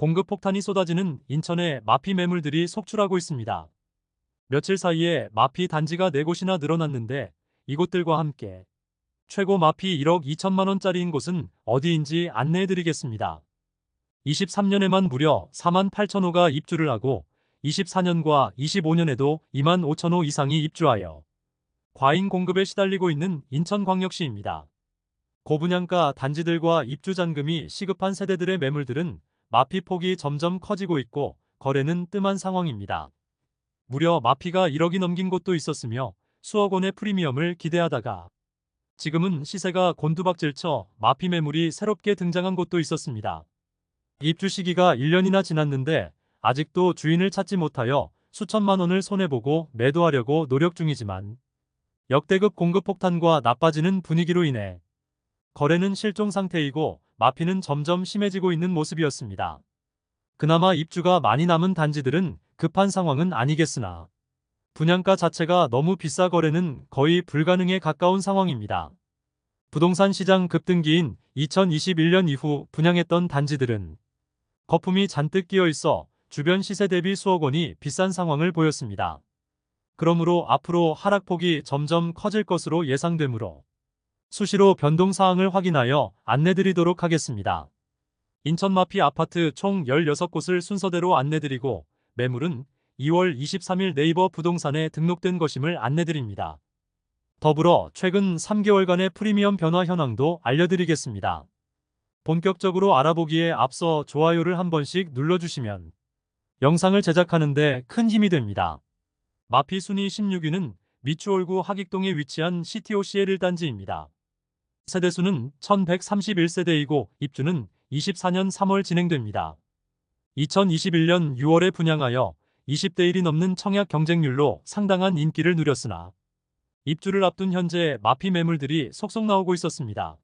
공급 폭탄이 쏟아지는 인천의 마피 매물들이 속출하고 있습니다. 며칠 사이에 마피 단지가 4곳이나 늘어났는데 이곳들과 함께 최고 마피 1억 2천만 원짜리인 곳은 어디인지 안내해 드리겠습니다. 23년에만 무려 4만 8천 호가 입주를 하고 24년과 25년에도 2만 5천 호 이상이 입주하여 과잉 공급에 시달리고 있는 인천광역시입니다. 고분양가 단지들과 입주 잔금이 시급한 세대들의 매물들은 마피 폭이 점점 커지고 있고 거래는 뜸한 상황입니다. 무려 마피가 1억이 넘긴 곳도 있었으며 수억 원의 프리미엄을 기대하다가 지금은 시세가 곤두박질쳐 마피 매물이 새롭게 등장한 곳도 있었습니다. 입주 시기가 1년이나 지났는데 아직도 주인을 찾지 못하여 수천만 원을 손해보고 매도하려고 노력 중이지만 역대급 공급 폭탄과 나빠지는 분위기로 인해 거래는 실종 상태이고 마피는 점점 심해지고 있는 모습이었습니다. 그나마 입주가 많이 남은 단지들은 급한 상황은 아니겠으나 분양가 자체가 너무 비싸 거래는 거의 불가능에 가까운 상황입니다. 부동산 시장 급등기인 2021년 이후 분양했던 단지들은 거품이 잔뜩 끼어 있어 주변 시세 대비 수억 원이 비싼 상황을 보였습니다. 그러므로 앞으로 하락폭이 점점 커질 것으로 예상되므로 수시로 변동 사항을 확인하여 안내드리도록 하겠습니다. 인천 마피 아파트 총 16곳을 순서대로 안내드리고 매물은 2월 23일 네이버 부동산에 등록된 것임을 안내드립니다. 더불어 최근 3개월간의 프리미엄 변화 현황도 알려드리겠습니다. 본격적으로 알아보기에 앞서 좋아요를 한 번씩 눌러주시면 영상을 제작하는데 큰 힘이 됩니다. 마피 순위 16위는 미추홀구 하객동에 위치한 CTOCL 1단지입니다. 세대수는 1131세대이고 입주는 24년 3월 진행됩니다. 2021년 6월에 분양하여 20대 1이 넘는 청약 경쟁률로 상당한 인기를 누렸으나 입주를 앞둔 현재 마피 매물들이 속속 나오고 있었습니다.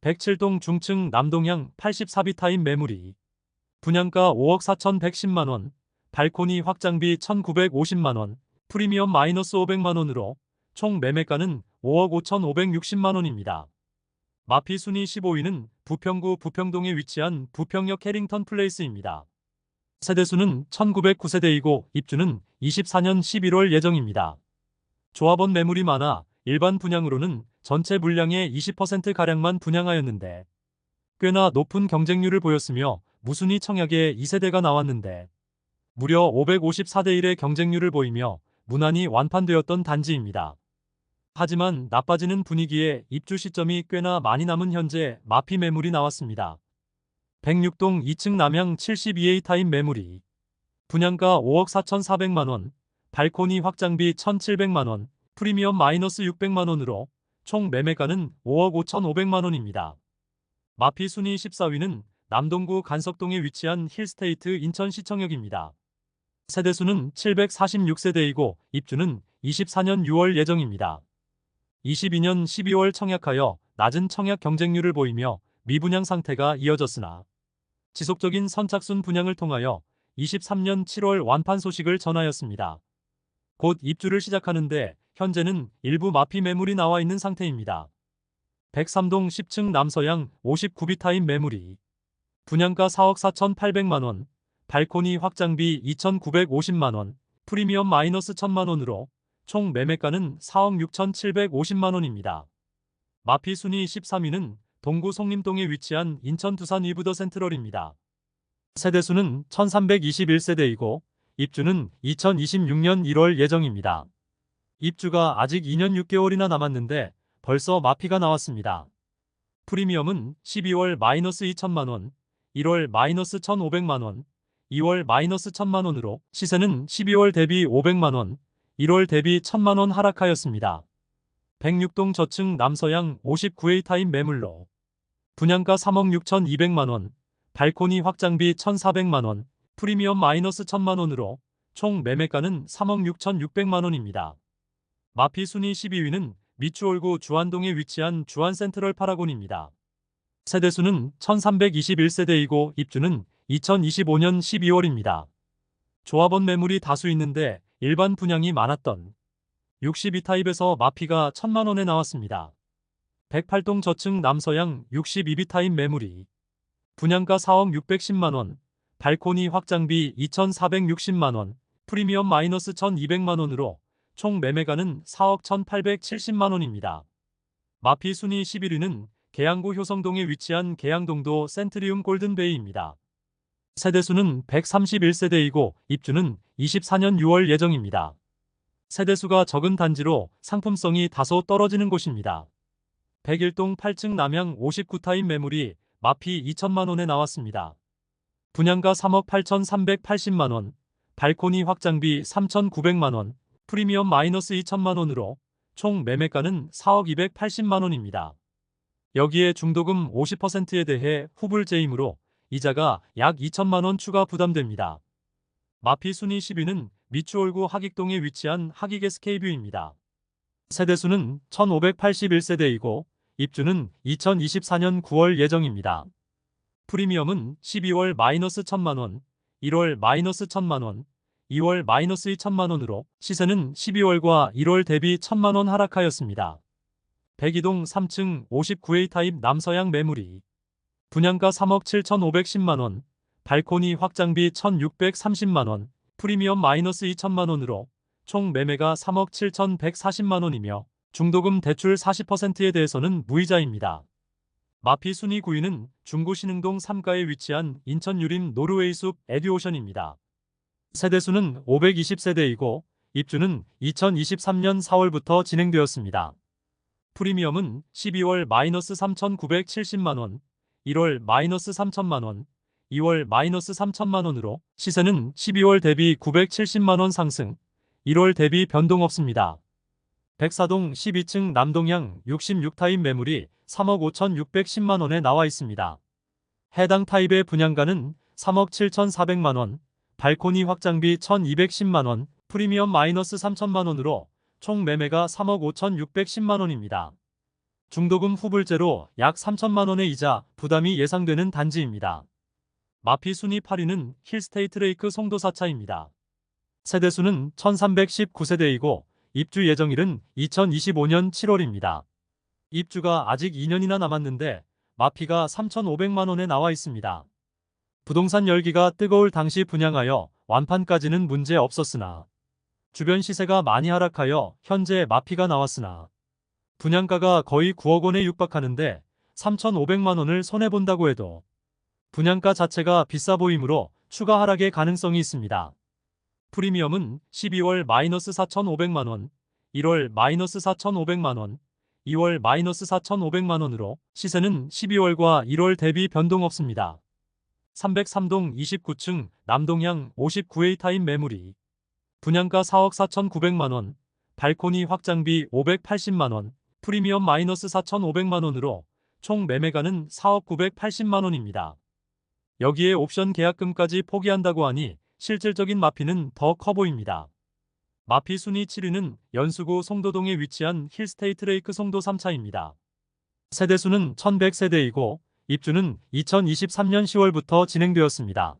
107동 중층 남동향 84비타임 매물이 분양가 5억 4,110만원, 발코니 확장비 1,950만원, 프리미엄 마이너스 500만원으로 총 매매가는 5억 5,560만원입니다. 마피 순위 15위는 부평구 부평동에 위치한 부평역 해링턴 플레이스입니다. 세대수는 1909세대이고 입주는 24년 11월 예정입니다. 조합원 매물이 많아 일반 분양으로는 전체 물량의 20%가량만 분양하였는데 꽤나 높은 경쟁률을 보였으며 무순위 청약에 2세대가 나왔는데 무려 554대 1의 경쟁률을 보이며 무난히 완판되었던 단지입니다. 하지만 나빠지는 분위기에 입주 시점이 꽤나 많이 남은 현재 마피 매물이 나왔습니다. 106동 2층 남향 72A 타임 매물이 분양가 5억 4,400만원, 발코니 확장비 1,700만원, 프리미엄 마이너스 600만원으로 총 매매가는 5억 5,500만원입니다. 마피 순위 14위는 남동구 간석동에 위치한 힐스테이트 인천시청역입니다. 세대수는 746세대이고 입주는 24년 6월 예정입니다. 22년 12월 청약하여 낮은 청약 경쟁률을 보이며 미분양 상태가 이어졌으나 지속적인 선착순 분양을 통하여 23년 7월 완판 소식을 전하였습니다. 곧 입주를 시작하는데 현재는 일부 마피 매물이 나와 있는 상태입니다. 103동 10층 남서양 59비타임 매물이 분양가 4억 4,800만원, 발코니 확장비 2,950만원, 프리미엄 마이너스 1,000만원으로 총 매매가는 4억 6,750만원입니다. 마피 순위 13위는 동구 송림동에 위치한 인천 두산 위브더 센트럴입니다. 세대수는 1321세대이고 입주는 2026년 1월 예정입니다. 입주가 아직 2년 6개월이나 남았는데 벌써 마피가 나왔습니다. 프리미엄은 12월 마이너스 2천만원, 1월 마이너스 1,500만원, 2월 마이너스 1,000만원으로 시세는 12월 대비 500만원, 1월 대비 1천만원 하락하였습니다. 106동 저층 남서양 59A 타임 매물로 분양가 3억 6,200만원, 발코니 확장비 1,400만원, 프리미엄 마이너스 1,000만원으로 총 매매가는 3억 6,600만원입니다. 마피 순위 12위는 미추홀구 주안동에 위치한 주안센트럴 파라곤입니다. 세대수는 1321세대이고 입주는 2025년 12월입니다. 조합원 매물이 다수 있는데 일반 분양이 많았던 62타입에서 마피가 1000만원에 나왔습니다. 108동 저층 남서양 62비타임 매물이 분양가 4억 610만 원, 발코니 확장비 2,460만 원, 프리미엄 마이너스 1,200만 원으로 총 매매가는 4억 1,870만 원입니다. 마피 순위 11위는 계양구 효성동에 위치한 계양동도 센트리움 골든베이입니다. 세대수는 131세대이고 입주는 24년 6월 예정입니다. 세대수가 적은 단지로 상품성이 다소 떨어지는 곳입니다. 101동 8층 남향 59타임 매물이 마피 2천만 원에 나왔습니다. 분양가 3억 8,380만 원, 발코니 확장비 3,900만 원, 프리미엄 마이너스 2천만 원으로 총 매매가는 4억 280만 원입니다. 여기에 중도금 50%에 대해 후불제이므로 이자가 약 2천만 원 추가 부담됩니다. 마피 순위 10위는 미추홀구 하익동에 위치한 하익 SK뷰입니다. 세대수는 1581세대이고 입주는 2024년 9월 예정입니다. 프리미엄은 12월 마이너스 1천만원, 1월 마이너스 1천만원, 2월 마이너스 2천만원으로 시세는 12월과 1월 대비 1천만원 하락하였습니다. 백이동 3층 59A 타입 남서양 매물이 분양가 3억 7,510만원, 발코니 확장비 1,630만원, 프리미엄 마이너스 2천만원으로 총 매매가 3억 7,140만원이며 중도금 대출 40%에 대해서는 무이자입니다. 마피 순위 9위는 중구 신흥동 3가에 위치한 인천 유림 노르웨이 숲 에듀오션입니다. 세대수는 520세대이고 입주는 2023년 4월부터 진행되었습니다. 프리미엄은 12월 마이너스 3,970만원, 1월 마이너스 3천만원, 2월 마이너스 3천만원으로 시세는 12월 대비 970만원 상승, 1월 대비 변동 없습니다. 백사동 12층 남동향 66타입 매물이 3억 5,610만원에 나와 있습니다. 해당 타입의 분양가는 3억 7,400만원, 발코니 확장비 1,210만원, 프리미엄 마이너스 3천만원으로 총 매매가 3억 5,610만원입니다. 중도금 후불제로 약 3천만 원의 이자 부담이 예상되는 단지입니다. 마피 순위 8위는 힐스테이트 레이크 송도 4차입니다. 세대수는 1319세대이고 입주 예정일은 2025년 7월입니다. 입주가 아직 2년이나 남았는데 마피가 3,500만 원에 나와 있습니다. 부동산 열기가 뜨거울 당시 분양하여 완판까지는 문제 없었으나 주변 시세가 많이 하락하여 현재 마피가 나왔으나 분양가가 거의 9억 원에 육박하는데 3,500만 원을 손해본다고 해도 분양가 자체가 비싸 보이므로 추가 하락의 가능성이 있습니다. 프리미엄은 12월 마이너스 4,500만 원, 1월 마이너스 4,500만 원, 2월 마이너스 4,500만 원으로 시세는 12월과 1월 대비 변동 없습니다. 303동 29층 남동향 59A 타임 매물이 분양가 4억 4,900만 원, 발코니 확장비 580만 원, 프리미엄 마이너스 4,500만 원으로 총 매매가는 4억 980만 원입니다. 여기에 옵션 계약금까지 포기한다고 하니 실질적인 마피는 더 커 보입니다. 마피 순위 7위는 연수구 송도동에 위치한 힐스테이트 레이크 송도 3차입니다. 세대수는 1100세대이고 입주는 2023년 10월부터 진행되었습니다.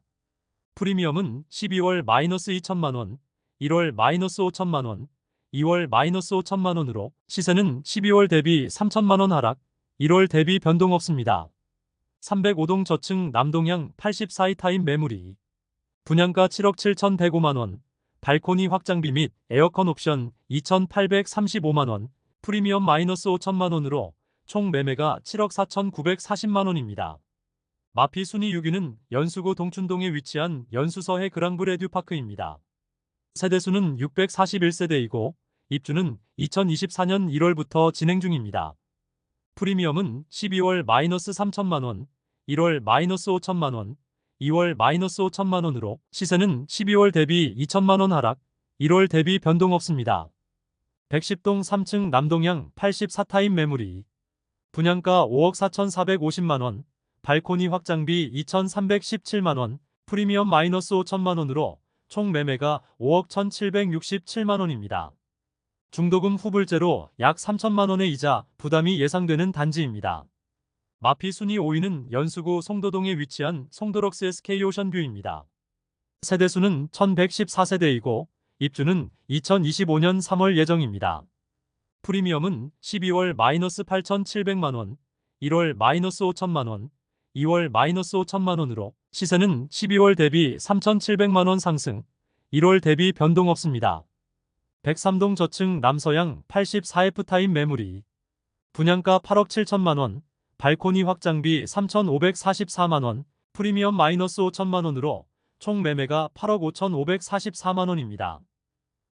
프리미엄은 12월 마이너스 2천만원, 1월 마이너스 5천만원, 2월 마이너스 5천만 원으로 시세는 12월 대비 3천만 원 하락, 1월 대비 변동 없습니다. 305동 저층 남동향 84이 타임 매물이 분양가 7억 7,105만 원, 발코니 확장비 및 에어컨 옵션 2,835만 원, 프리미엄 마이너스 5천만 원으로 총 매매가 7억 4,940만 원입니다. 마피 순위 6위는 연수구 동춘동에 위치한 연수서해 그랑브레듀 파크입니다. 세대수는 641세대이고 입주는 2024년 1월부터 진행 중입니다. 프리미엄은 12월 마이너스 3천만원, 1월 마이너스 5천만원, 2월 마이너스 5천만원으로 시세는 12월 대비 2천만원 하락, 1월 대비 변동 없습니다. 110동 3층 남동향 84타임 매물이 분양가 5억 4,450만원, 발코니 확장비 2,317만원, 프리미엄 마이너스 5천만원으로 총 매매가 5억 1,767만원입니다. 중도금 후불제로 약 3천만 원의 이자 부담이 예상되는 단지입니다. 마피 순위 5위는 연수구 송도동에 위치한 송도럭스 SK 오션뷰입니다. 세대수는 1114세대이고 입주는 2025년 3월 예정입니다. 프리미엄은 12월 마이너스 8,700만 원, 1월 마이너스 5천만 원, 2월 마이너스 5천만 원으로 시세는 12월 대비 3,700만원 상승, 1월 대비 변동 없습니다. 103동 저층 남서양 84F타임 매물이 분양가 8억 7천만원, 발코니 확장비 3,544만원, 프리미엄 마이너스 5천만원으로 총 매매가 8억 5,544만원입니다.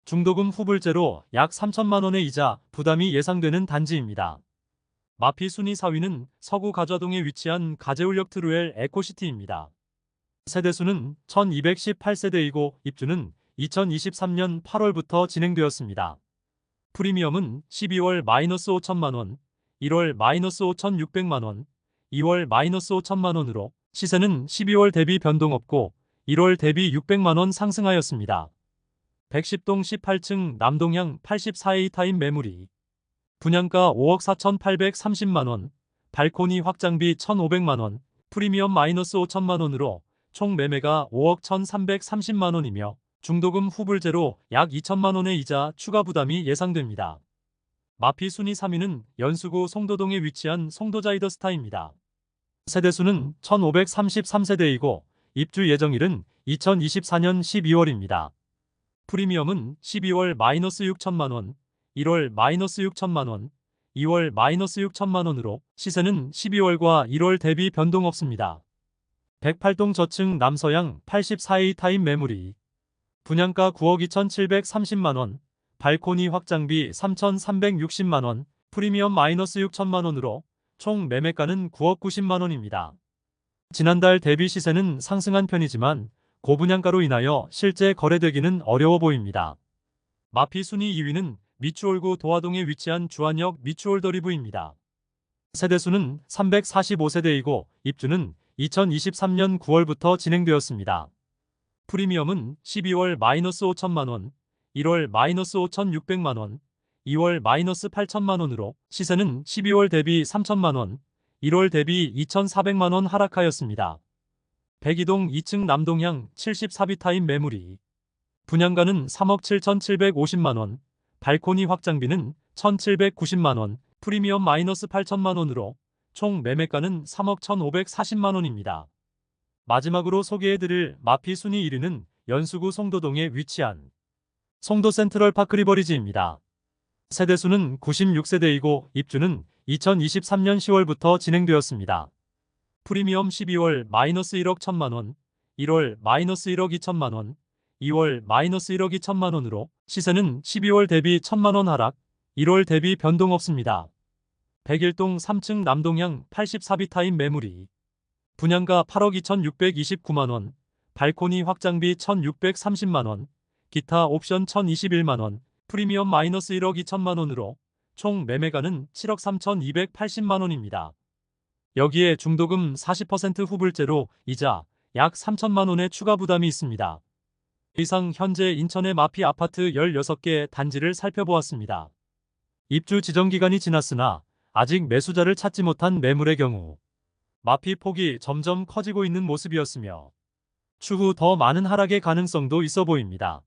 중도금 후불제로 약 3천만원의 이자 부담이 예상되는 단지입니다. 마피 순위 4위는 서구 가좌동에 위치한 가재울역 트루엘 에코시티입니다. 세대수는 1218세대이고 입주는 2023년 8월부터 진행되었습니다. 프리미엄은 12월 마이너스 5천만원, 1월 마이너스 5,600만원, 2월 마이너스 5천만원으로 시세는 12월 대비 변동 없고 1월 대비 600만원 상승하였습니다. 110동 18층 남동향 84A 타임 매물이 분양가 5억 4,830만원, 발코니 확장비 1,500만원, 프리미엄 마이너스 5천만원으로 총 매매가 5억 1,330만원이며 중도금 후불제로 약 2천만 원의 이자 추가 부담이 예상됩니다. 마피 순위 3위는 연수구 송도동에 위치한 송도자이더스타입니다. 세대수는 1533세대이고 입주 예정일은 2024년 12월입니다. 프리미엄은 12월 마이너스 6천만 원, 1월 마이너스 6천만 원, 2월 마이너스 6천만 원으로 시세는 12월과 1월 대비 변동 없습니다. 108동 저층 남서양 84A 타임 매물이 분양가 9억 2,730만원, 발코니 확장비 3,360만원, 프리미엄 마이너스 6천만원으로 총 매매가는 9억 90만원입니다. 지난달 대비 시세는 상승한 편이지만 고분양가로 인하여 실제 거래되기는 어려워 보입니다. 마피 순위 2위는 미추홀구 도화동에 위치한 주안역 미추홀더리브입니다. 세대수는 345세대이고 입주는 2023년 9월부터 진행되었습니다. 프리미엄은 12월 마이너스 5천만원, 1월 마이너스 5,600만원, 2월 마이너스 8천만원으로 시세는 12월 대비 3천만원, 1월 대비 2,400만원 하락하였습니다. 백이동 2층 남동향 74비타임 매물이 분양가는 3억 7,750만원, 발코니 확장비는 1,790만원, 프리미엄 마이너스 8천만원으로 총 매매가는 3억 1,540만원입니다. 마지막으로 소개해드릴 마피 순위 1위는 연수구 송도동에 위치한 송도 센트럴 파크 리버리지입니다. 세대수는 96세대이고 입주는 2023년 10월부터 진행되었습니다. 프리미엄 12월 마이너스 1억 1천만원, 1월 마이너스 1억 2천만원, 2월 마이너스 1억 2천만원으로 시세는 12월 대비 1천만원 하락, 1월 대비 변동 없습니다. 101동 3층 남동향 84비타임 매물이 분양가 8억 2,629만원, 발코니 확장비 1,630만원, 기타 옵션 1,021만원, 프리미엄 마이너스 1억 2천만원으로 총 매매가는 7억 3,280만원입니다. 여기에 중도금 40% 후불제로 이자 약 3천만원의 추가 부담이 있습니다. 이상 현재 인천의 마피 아파트 16개 단지를 살펴보았습니다. 입주 지정 기간이 지났으나 아직 매수자를 찾지 못한 매물의 경우 마피 폭이 점점 커지고 있는 모습이었으며 추후 더 많은 하락의 가능성도 있어 보입니다.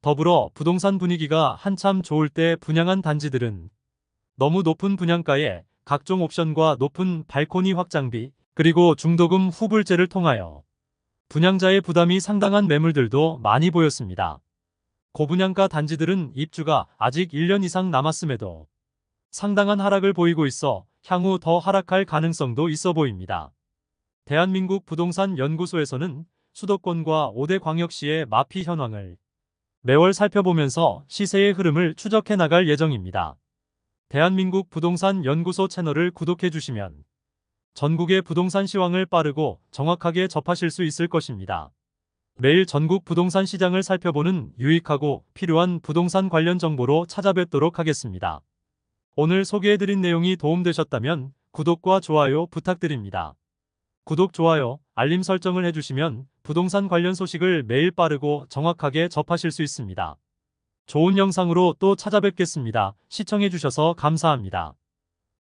더불어 부동산 분위기가 한참 좋을 때 분양한 단지들은 너무 높은 분양가에 각종 옵션과 높은 발코니 확장비 그리고 중도금 후불제를 통하여 분양자의 부담이 상당한 매물들도 많이 보였습니다. 고분양가 단지들은 입주가 아직 1년 이상 남았음에도 상당한 하락을 보이고 있어 향후 더 하락할 가능성도 있어 보입니다. 대한민국 부동산 연구소에서는 수도권과 5대 광역시의 마피 현황을 매월 살펴보면서 시세의 흐름을 추적해 나갈 예정입니다. 대한민국 부동산 연구소 채널을 구독해 주시면 전국의 부동산 시황을 빠르고 정확하게 접하실 수 있을 것입니다. 매일 전국 부동산 시장을 살펴보는 유익하고 필요한 부동산 관련 정보로 찾아뵙도록 하겠습니다. 오늘 소개해드린 내용이 도움되셨다면 구독과 좋아요 부탁드립니다. 구독, 좋아요, 알림 설정을 해주시면 부동산 관련 소식을 매일 빠르고 정확하게 접하실 수 있습니다. 좋은 영상으로 또 찾아뵙겠습니다. 시청해주셔서 감사합니다.